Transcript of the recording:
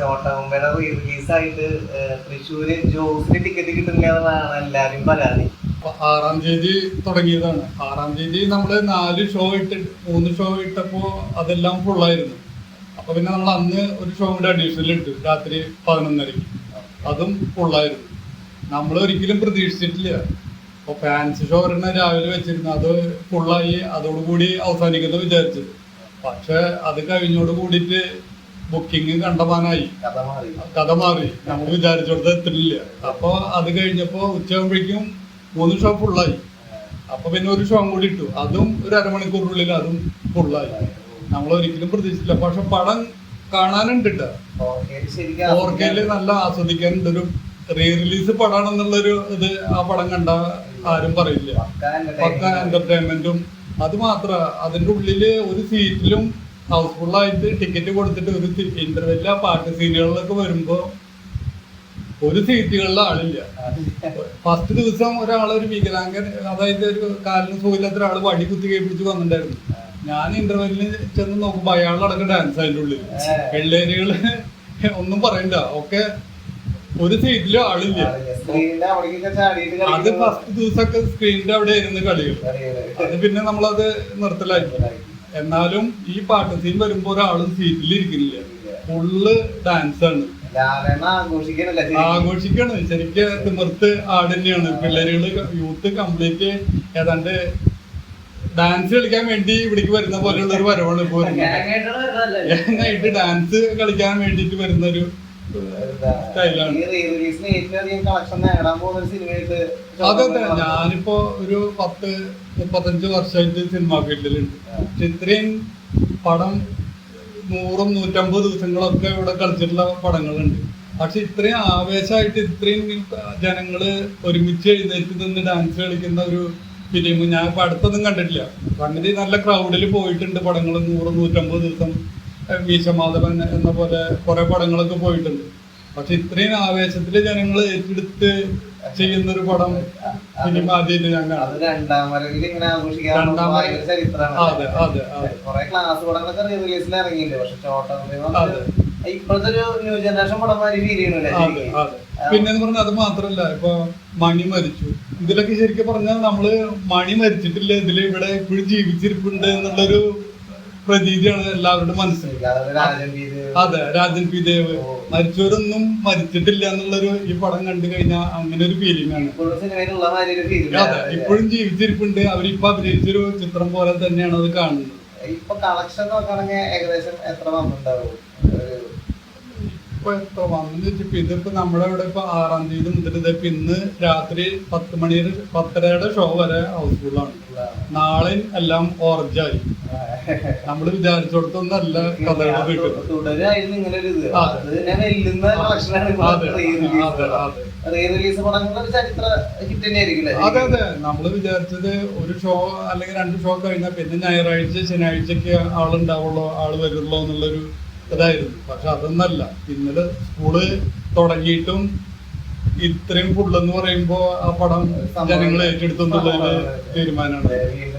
ചോട്ടമുമ്പയുടെ re റിലീസായിട്ട് തൃശ്ശൂര് ജോസിന് ticket കിട്ടുന്നില്ലെന്നാണ് എല്ലാരും പരാതി. ആറാം തീയതി തുടങ്ങിയതാണ്. ആറാം തീയതി നമ്മൾ നാല് ഷോ ഇട്ട് മൂന്ന് ഷോ ഇട്ടപ്പോ അതെല്ലാം ഫുള്ളായിരുന്നു അപ്പൊ പിന്നെ നമ്മൾ അന്ന് ഒരു ഷോ കൂടെ അഡീഷണൽ ഇട്ടു രാത്രി പതിനൊന്നരയ്ക്ക്. അതും ഫുള്ളായിരുന്നു നമ്മൾ ഒരിക്കലും പ്രതീക്ഷിച്ചിട്ടില്ല. അപ്പൊ ഫാൻസ് ഷോ ഒരെണ്ണം രാവിലെ വെച്ചിരുന്നു. അത് ഫുള്ളായി അതോടുകൂടി അവസാനിക്കുന്നു വിചാരിച്ചത്. പക്ഷെ അത് കഴിഞ്ഞോട് കൂടിയിട്ട് ബുക്കിംഗ് കണ്ടമാനായി. കഥ മാറി. നമ്മൾ വിചാരിച്ചോടത്ത് എത്തില്ല അപ്പൊ അത് കഴിഞ്ഞപ്പോ ഉച്ചയാകുമ്പോഴേക്കും മൂന്ന് ഷോ ഫുള്ളായി അപ്പൊ പിന്നെ ഒരു ഷോ കൂടി ഇട്ടു. അതും ഒരു അരമണിക്കൂറിനുള്ളിൽ അതും ഫുള്ളായി നമ്മൾ ഒരിക്കലും പ്രതീക്ഷിച്ചില്ല. പക്ഷെ പടം കാണാനുണ്ട് ഓർക്കയിൽ നല്ല ആസ്വദിക്കാനുണ്ട്. ഒരു റീ റിലീസ് പടാണെന്നുള്ളൊരു ഇത് ആ പടം കണ്ട ആരും പറയില്ല. പക്കാ. എന്റർടൈൻമെന്റും അത് മാത്ര. അതിന്റെ ഉള്ളിൽ ഒരു സീറ്റിലും ഹൗസ്ഫുൾ ആയിട്ട് ടിക്കറ്റ് കൊടുത്തിട്ട് ഒരു ഇന്റർവെല്ല പാട്ട് സീനുകളിലൊക്കെ വരുമ്പോ ഒരു സീറ്റുകളിൽ ആളില്ല. ഫസ്റ്റ് ദിവസം ഒരാൾ ഒരു വികലാംഗൻ അതായത് ഒരു കാലിന് സുഖമില്ലാത്ത ഒരാൾ വടി കുത്തി കേൾപ്പിച്ച് വന്നിട്ടുണ്ടായിരുന്നു. ഞാൻ ഇന്റർവെല്ലിന് ചെന്ന് നോക്കുമ്പോ അയാളടക്കം ഡാൻസ് അതിന്റെ ഉള്ളിൽ പിള്ളേരുകൾ ഒന്നും പറയണ്ട. ഒക്കെ ഒരു സീറ്റിലും ആളില്ല. അത് ഫസ്റ്റ് ദിവസമൊക്കെ സ്ക്രീനിന്റെ അവിടെ ഇരുന്ന് കളികൾ അത് പിന്നെ നമ്മളത് നിർത്തലാക്കി. എന്നാലും ഈ പാട്ട് സീൻ വരുമ്പോ ഒരാളും സീറ്റിൽ ഇരിക്കുന്നില്ല. ഫുള്ള് ഡാൻസ് ആണ്? ആഘോഷിക്കാണ്. ശരിക്ക് തിമിർത്ത് ആടന്നെയാണ് പിള്ളേരുകൾ യൂത്ത് കംപ്ലീറ്റ് ഏതാണ്ട് ഡാൻസ് കളിക്കാൻ വേണ്ടി ഇവിടേക്ക് വരുന്ന പോലെയുള്ള ഒരു വരവാണ് ഇപ്പൊ ഡാൻസ് കളിക്കാൻ വേണ്ടിട്ട് വരുന്ന ഒരു അതെ അതെ ഞാനിപ്പോ ഒരു പത്ത് മുപ്പത്തഞ്ച് വർഷമായിട്ട് സിനിമാ ഫീൽഡിലുണ്ട് പക്ഷെ ഇത്രയും പടം നൂറും നൂറ്റമ്പത് ദിവസങ്ങളൊക്കെ ഇവിടെ കളിച്ചിട്ടുള്ള പടങ്ങളുണ്ട്. പക്ഷെ ഇത്രയും ആവേശമായിട്ട് ഇത്രയും ജനങ്ങൾ ഒരുമിച്ച് എഴുന്നേറ്റ് നിന്ന് ഡാൻസ് കളിക്കുന്ന ഒരു ഫിലിം ഞാൻ ഇപ്പൊ അടുത്തൊന്നും കണ്ടിട്ടില്ല. അങ്ങനെ നല്ല ക്രൗഡിൽ പോയിട്ടുണ്ട് പടങ്ങൾ നൂറ് നൂറ്റമ്പത് ദിവസം. മീശമാധവൻ എന്ന പോലെ കുറെ പടങ്ങളൊക്കെ പോയിട്ടുണ്ട്. പക്ഷെ ഇത്രയും ആവേശത്തിൽ ജനങ്ങൾ ഏറ്റെടുത്ത് ചെയ്യുന്ന ഒരു പടം സിനിമ ആദ്യമായിട്ട് ഞാൻ അതെ പിന്നെ പറഞ്ഞാൽ അത് മാത്രല്ല ഇപ്പൊ മണി മരിച്ചു. ഇതിലൊക്കെ ശരിക്കും പറഞ്ഞാൽ നമ്മൾ മണി മരിച്ചിട്ടില്ല. ഇതിൽ ഇവിടെ ഇപ്പോഴും ജീവിച്ചിരിപ്പുണ്ട് എന്നുള്ളൊരു പ്രതീതിയാണ് എല്ലാവരുടെ മനസ്സിൽ. അതെ രാജൻ പി ദേവ്. മരിച്ചവരൊന്നും മരിച്ചിട്ടില്ല എന്നുള്ളൊരു ഈ പടം കണ്ടു കഴിഞ്ഞാൽ അങ്ങനെ ഒരു ഫീലിംഗ് ആണ്. അതെ ഇപ്പോഴും ജീവിച്ചിരിപ്പുണ്ട്. അവരിപ്പോ അഭിനയിച്ചൊരു ചിത്രം പോലെ തന്നെയാണ് അത് കാണുന്നത്. ഇപ്പൊ കളക്ഷൻ നോക്കുകയാണെങ്കിൽ ഏകദേശം എത്ര വന്നിട്ടുണ്ടാവും? ഇപ്പൊ എത്ര വന്നെന്ന് വെച്ചപ്പോ ഇതിപ്പോ നമ്മുടെ ഇവിടെ ഇപ്പൊ ആറാം തീയതി മുതൽ ഇതിപ്പോ ഇന്ന് രാത്രി പത്ത് മണി പത്തരയുടെ ഷോ വരെ ഹൗസ്ഫുള്ളാണ് നാളെ എല്ലാം ഓറഞ്ചായി നമ്മൾ വിചാരിച്ചിടത്തൊന്നും അല്ല കഥകൾ കിട്ടുന്നത് തുടരായിരുന്നു ഇങ്ങനെ ഒരു ഇത്. അതെ. അത് തന്നെ വെല്ലുന്ന അതെ അതെ അതെ റിലീസ് പടങ്ങളുടെ ഒരു ചരിത്ര ഹിറ്റ് തന്നെ ആയിരിക്കില്ലേ അതെ അതെ. നമ്മൾ വിചാരിച്ചത് ഒരു ഷോ അല്ലെങ്കിൽ രണ്ട് ഷോ കഴിഞ്ഞാൽ പിന്നെ ഞായറാഴ്ച ശനിയാഴ്ചക്ക് ആളുണ്ടാവുള്ളൂ ആൾ വരുള്ളൂ എന്നുള്ളൊരു ഇതായിരുന്നു പക്ഷെ അതൊന്നല്ല. ഇന്നലെ സ്കൂൾ തുടങ്ങിയിട്ടും ഇത്രയും ഫുള്ളെന്ന് പറയുമ്പോ ആ പടം ജനങ്ങൾ ഏറ്റെടുത്തു എന്നുള്ളൊരു തീരുമാനമാണ്.